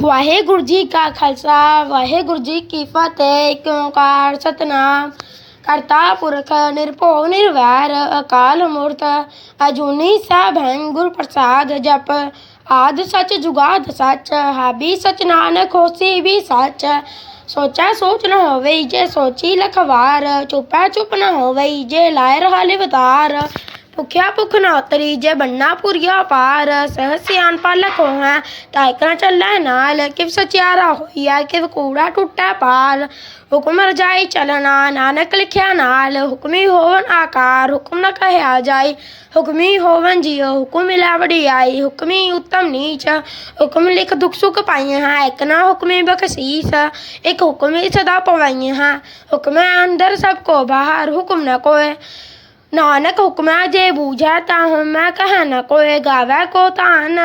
ਵਾਹਿਗੁਰੂ ਜੀ ਕਾ ਖਾਲਸਾ ਵਾਹਿਗੁਰੂ ਜੀ ਕੀ ਫਤਿਹ ਏਕ ਓੰਕਾਰ ਸਤਨਾਮ ਕਰਤਾ ਪੁਰਖ ਨਿਰਭਉ ਨਿਰਵੈਰ ਅਕਾਲ ਮੂਰਤ ਅਜੂਨੀ ਸੈਭੰ ਗੁਰ ਪ੍ਰਸਾਦ ਜਪ ਆਦ ਸਚ ਜੁਗਾਦ ਸਚ ਹਾਬੀ ਸਚ ਨਾਨਕ ਹੋਸੀ ਵੀ ਸਚ ਸੋਚੈ ਸੋਚ ਨ ਹੋਵੇ ਜੇ ਸੋਚੀ ਲਖਵਾਰ ਚੁਪੈ ਚੁਪ ਨ ਹੋਵੇ ਜੇ ਲਾਇ ਰਹਾ ਲਿਵਤਾਰ ਭੁਖਿਆ ਭੁਖ ਨਾ ਉਤਰੀ ਜੇ ਬੰਨਾ ਪੁਰੀਆ ਪਾਰ ਸਹ ਸਿਆਨ ਪਾਲਕ ਹੋਇ ਤਾਇਕਣਾ ਚੱਲੈ ਨਾਲ ਕਿਵ ਸਚਿਆਰਾ ਹੋਈਐ ਕਿਵ ਕੂੜਾ ਟੁੱਟੈ ਪਾਲ ਹੁਕਮ ਰਜਾਈ ਚਲਣਾ ਨਾਨਕ ਲਿਖਿਆ ਨਾਲ ਹੁਕਮੀ ਹੋਵਨ ਆਕਾਰ ਹੁਕਮ ਨ ਕਹਿਆ ਜਾਈ ਹੁਕਮੀ ਹੋਵਨ ਜੀਉ ਹੁਕਮ ਮਿਲਾ ਵਡਿਆਈ ਹੁਕਮੀ ਉਤਮ ਨੀਚ ਹੁਕਮ ਲਿਖ ਦੁਖ ਸੁਖ ਪਾਈਏ ਹਾਂ ਇਕ ਨਾ ਹੁਕਮੀ ਬਖਸ਼ੀਸ ਇੱਕ ਹੁਕਮੀ ਸਦਾ ਪਵਾਈਏ ਹਾਂ ਹੁਕਮ ਅੰਦਰ ਸਭ ਕੋ ਬਾਹਰ ਹੁਕਮ ਨ ਕੋਏ ਨਾਨਕ ਹੁਕਮੈ ਜੇ ਬੂਝੈ ਤਾਂ ਹਉਮੈ ਕਹਿ ਨ ਕੋਇ ਗਾਵੈ ਕੋ ਤਾਨ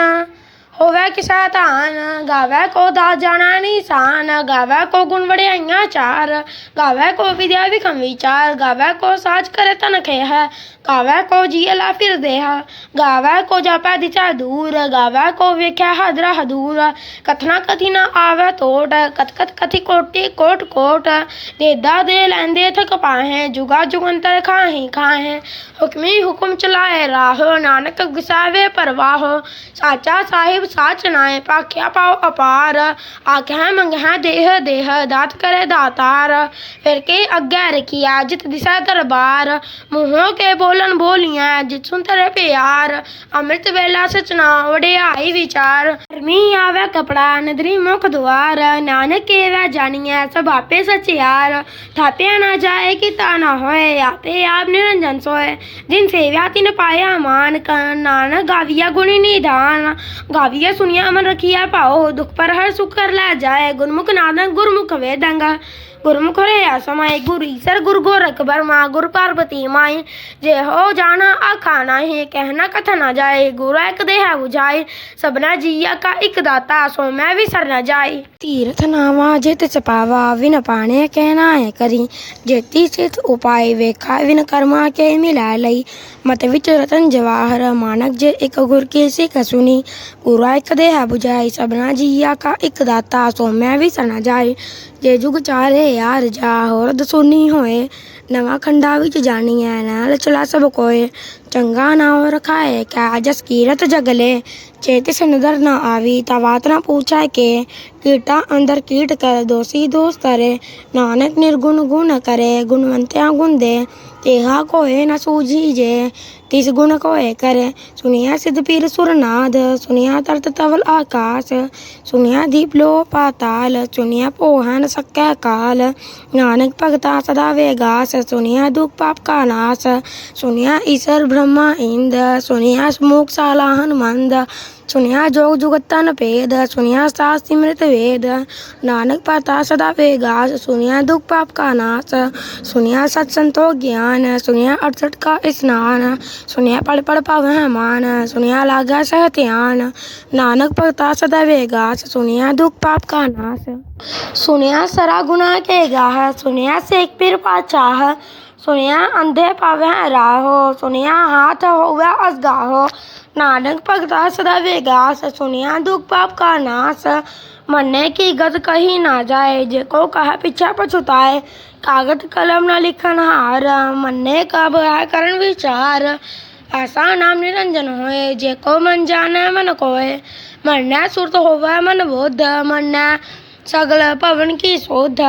ਹੋਵੈ ਕਿਸੈ ਧਾਨ, ਗਾਵੈ ਕੋ ਦਾ ਜਾਣੈ ਨਿਸ਼ਾਨ, ਗਾਵੈ ਕੋ ਗੁਣ ਵਡਿਆਈਆਂ ਚਾਰ, ਗਾਵੈ ਕੋ ਵਿਦਿਆ ਵਿਖਮ ਵਿਚਾਰ, ਗਾਵੈ ਕੋ ਸਾਜ ਕਰੇ ਤਨ ਹੈ ਗਾਵੈ ਕੋ ਜੀ ਲਾ ਫਿਰਦੇ ਹਾ ਗਾਵੈ ਕੋ ਜਾਪੈ ਦਿਚਾ ਦੂਰ, ਗਾਵੈ ਕੋ ਵੇਖਿਆ ਹਦਰਾ ਹਦੂਰ, ਕਥਨਾ ਕਥੀ ਨਾ ਆਵੈ ਤੋਟ ਕਥ ਕਤ ਕਥੀ ਕੋਟੀ ਕੋਟ ਕੋਟ, ਦੇਦਾ ਦੇ ਲੈਂਦੇ ਥਕ ਪਾਹੇ, ਜੁਗਾ ਜੁਗੰਤਰ ਖਾਹੀ ਖਾਹੇ, ਹੁਕਮੀ ਹੁਕਮ ਚਲਾਏ ਰਾਹੋ, ਨਾਨਕ ਗੁਸਾਵੇ ਪਰਵਾਹ, ਸਾਚਾ ਸਾਹਿਬ साच नाय भाख्या पाओ अपार आखै मंगै ਦੇਹ देह दात करे दातार फिर के अग्गै रखिया जित दिशा दरबार मुँहों के बोलन बोलियां जित सुन तेरे प्यार ਅੰਮ੍ਰਿਤ ਵੇਲਾ ਸਚਨਾ ਵਡਿਆਈ ਵਿਚਾਰ। ਧਰਮੀ ਆਵੇ ਕਪੜਾ, ਨਦਰੀ ਮੁਖ ਦੁਆਰ। ਨਾਨਕ ਕੇ ਏਵੈ ਜਾਣੀਐ ਸਭ ਆਪੇ ਸਚਿਆਰ ਥਾਪਿਆ ਨਾ ਜਾਏ ਕਿ ਤਾ ਨਾ ਹੋਏ, ਆਪੇ ਆਪ ਨਿਰੰਜਨ ਸੋਏ। ਜਿਨ ਸੇਵਿਆ ਤਿਨ ਪਾਇਆ ਮਾਨ ਨਾਨਕ ਗਾਵੀਆ ਗੁਣੀ ਨਿਧਾਨ ਗਾਵਿਆ ये सुनिया अमन रखिया, पाओ दुख पर हर सुख कर ला जाए, गुरमुख नानक गुरमुख वे दंगा गुरमुखरेया समाय गुरी सर गुरु गोरख बर्मा गुरु पार्वती माए जय हो जाना आखाना है कहना कथना जाए गुरु एक देह बुझाए सबना जिया का एक दाता सो मैं विसर न जाए तीर्थ नावा जित चपावा विन पाने कहना है करी जेती चित उपाय वेखा विन कर्मा के मिला लई मत विच रतन जवाहर मानक जे एक गुर के सिख सुनी गुरु एक देह बुझाए सबना जिया का एक दाता सो मैं विसर न जाए जे जुग चारे ਸਰ ਨਾ ਜਾਏ ਜੇ ਜੁਗ ਚਾਰੇ ਯਾਰ ਜਾ ਹੋਰ ਦਸੂਨੀ ਹੋਏ ਨਵਾਂ ਖੰਡਾ ਵਿੱਚ ਜਾਣੀ ਐ चंगा ना हो रखा है क्या जस कीरत जगले। चेत से नज़र ना आवी तवात ना पूछा के। कीटा अंदर कीट कर दोषी दोस्त करे नानक निर्गुण गुण करे, गुणवंत्या गुण दे तेहा को है न सूझी जे, तिस गुण को है करे। सुनिया सिद्ध पीर सुरनाद, सुनिया तर्त तवल आकाश। सुनिया दीप लो पाताल, सुनिया पोहन सक काल। नानक भगता सदा वेगास, सुनिया दुख पाप का नाश। सुनिया ईश्वर भ्रम ब्रह्मा इंद, सुनिया ಸುನಿಯ साला हनुमंद सुनिया जोग जुगतन तन भेद सुनिया शास्त्र वेद, नानक पाता सदा वेगास, सुनिया दुख पाप का नाश, सुनिया सत ज्ञान, सुनिया अड़सठ का स्नान, सुनिया पढ़ पढ़ पावे मान, सुनिया लागा सह ध्यान, नानक पाता सदा वेगास, सुनिया दुख पाप का नाश, सुनिया सरा गुना के गाह, सुनिया से एक पिर पाचाह सुनिया, अंधे पावे राहो। सुनिया, हाथ होवे असगाहो नानक भगता सदा विगास, सुनिया, दुख पाप का नाश मरने की गत कही ना जाए जेको कह पीछा पछुताए। कागत कलम न लिखन हार मरने का भया करण विचार। ऐसा नाम निरंजन होए जेको मन जाने मन कोए। मरना सुरत होवे मन बोध मरना सगल भवन की शोध।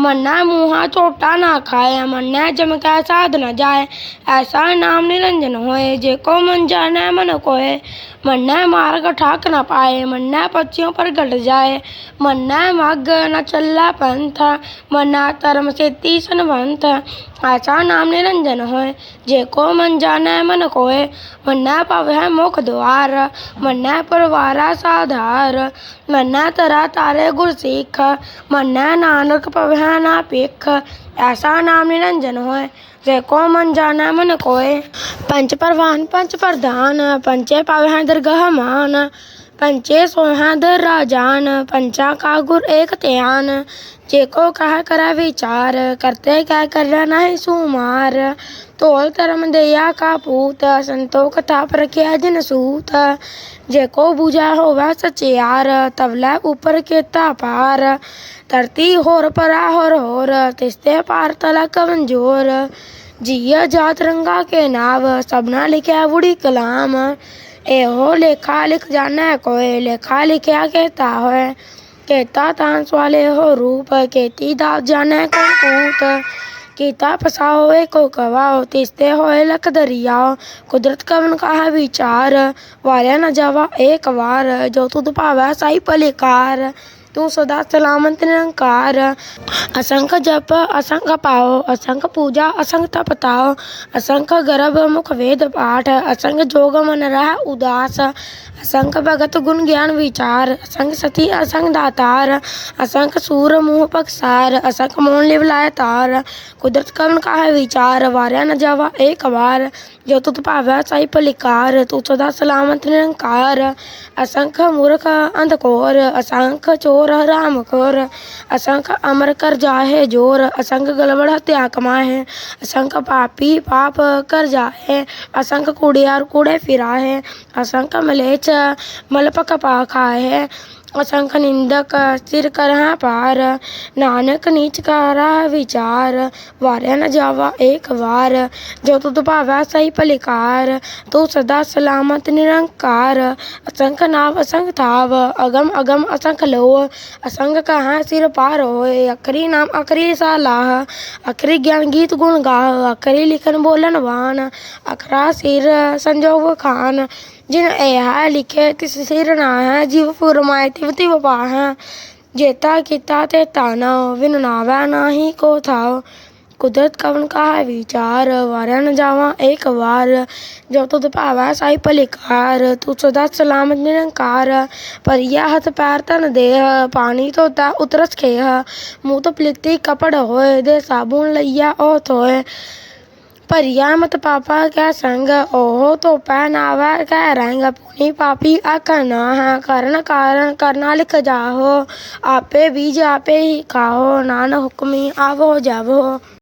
मन्ना मुहा चोटा ना खाए मन चमका साध न जाए। ऐसा नाम निरंजन होए, जे को मन जाने मन कोए। मन्ना मार्ग ठाक न पाए, मन्ना पक्षियों पर घट जाए। मन्ना मग न चल्ला पंथ, मन्ना तरम से तीसन पंथ आचा नाम निरंजन होय जे को मन जाने मन कोय मन्ना पव है मुख द्वार, मन्ना परवारा साधार। मन्ना तरा तारे गुर सीख, मन्ना नानक पव है ना पिख। ऐसा नाम निरंजन होय जे को मन जाने मन कोय पंच परवान, पंच प्रधान, पंचे पव है दीर्घमान पंचे सोहाधर राजान पंचा का गुर एक त्यान। जेको कह कर विचार, करते कह कर नहीं सुमार। तोल धर्म दया का पूत, संतोख था प्रख्या जिन सूत। जेको बुझा होवा सचियार तबला ऊपर के तापार धरती होर परा होर होर, तिस्ते पार तला कमज़ोर। जिया जात रंगा के नाव, सबना लिखे बुढ़ी कलाम। ਇਹੋ ਲੇਖਾ ਲਿਖ ਜਾਣਾ ਕੋਏ ਲੇਖਾ ਲਿਖਿਆ ਕਹਤਾ ਹੋਏ ਕਹਤਾ ਤਾਂ ਸਵਾਲੇ ਹੋ ਰੂਪ ਕੇਤੀ ਦਾ ਜਾਣੇ ਕੰਕੂਤ ਕੀਤਾ ਫਸਾਓ एको गवाओ तिसते होए लख दरियाओ कुदरत कवन का है विचार वाल्या न जावा एक बार जो तुद पावै साई पलिकार तू सदा सलामत निरंकार। असंख जप असंख पाओ असंख पूजा असंख तपताओ असंख गर्भ, मुख वेद पाठ असंख जोग, मन रह, उदास असंख भगत गुण, ज्ञान, विचार असंख सती असंख दातार असंख सूर, मुँह, पकसार असंख मोन, लिव लाए तार। कुदरत कवन का है विचार वाਰਿਆ न जावा एक बार। जो तुत भावै साई पलिकार तू सदा सलामत निरंकार। असंख मूर्ख, अंधकोर असंख चोर हराम खोर। असंख अमर कर जाहे ज़ोर। असंख गलबड़ हत्या कमाहे। असंख पापी पाप कर जाहे। असंख कूड़े और कूड़े फिराहे। असंख मलेच मलपक पा खाए ਅਸੰਖ ਨਿੰਦਕ ਸਿਰ ਕਰਹਾ ਪਾਰ ਨਾਨਕ ਨੀਚ ਕਾਰਾ ਵਿਚਾਰ, ਵਾਰਿਆ ਨ ਜਾਵਾ ਏਕ ਵਾਰ, ਜੋ ਤੁਧ ਭਾਵੈ ਸਹੀ ਭਲਿਕਾਰ, ਤੂੰ ਸਦਾ ਸਲਾਮਤ ਨਿਰੰਕਾਰ, ਅਸੰਖ ਨਾਵ ਅਸੰਖ ਥਾਵ, ਅਗਮ ਅਗਮ ਅਸੰਖ ਲੋ ਅਸੰਖ ਕਹਾ ਸਿਰ ਪਾਰ ਹੋਏ, ਅਖਰੀ ਨਾਮ ਅਖਰੀ ਸਾਲਾਹ, ਅਖਰੀ ਗਿਆਨ ਗੀਤ ਗੁਣ ਗਾ ਅਖਰੀ ਲਿਖਨ ਬੋਲਣ ਵਾਨ ਅਖਰਾ ਸਿਰ ਸੰਜੋਗ ਖਾਨ जिन्हया लिखे तिस सिर नाह जिव फुरमाए तिव तिव पाह ਜੇਤਾ ਕੀਤਾ ਤੇ ਤਾਨਾ ਵਿਨ ਨਾਵਾ ਨਾਹੀ ਕੋ ਥਾਉ ਕੁਦਰਤ ਕਵਨ ਕਾ ਵਿਚਾਰ, ਵਰਨ ਜਾਵਾ ਇੱਕ ਵਾਰ। ਜੋ ਤੁਧ ਭਾਵਾ ਸਾਈ ਭਲਿਕਾਰ ਤੂੰ ਸਦਾ ਸਲਾਮਤ ਨਿਰੰਕਾਰ। ਪਰਿਆ ਹੱਥ ਪੈਰ ਤਨ ਦੇਹ, ਪਾਣੀ ਧੋਤਾ ਉਤਰਸ ਖੇਹ। ਮੂੰਹ ਤੋਂ ਪਲਿੱਤੀ ਕਪੜ ਹੋਏ, ਦੇ ਸਾਬੂਨ ਲਈਆ ਓ ਧੋਏ ਭਰੀਆ ਮਤ ਪਾਪਾ ਕੈ ਸੰਗ ਉਹ ਧੋ ਪਹਿਨਾਵਾ ਕੈ ਰੰਗ ਪੁਨੀ ਪਾਪੀ ਆਖਣਾ ਹੈ ਕਰਨ ਕਾਰਨ ਕਰਨਾ ਲਿਖ ਜਾਹੋ ਆਪੇ ਬੀਜ ਆਪੇ ਹੀ ਖਾਓ ਨਾਨ ਹੁਕਮੀ ਆਵੋ ਜਾਵੋ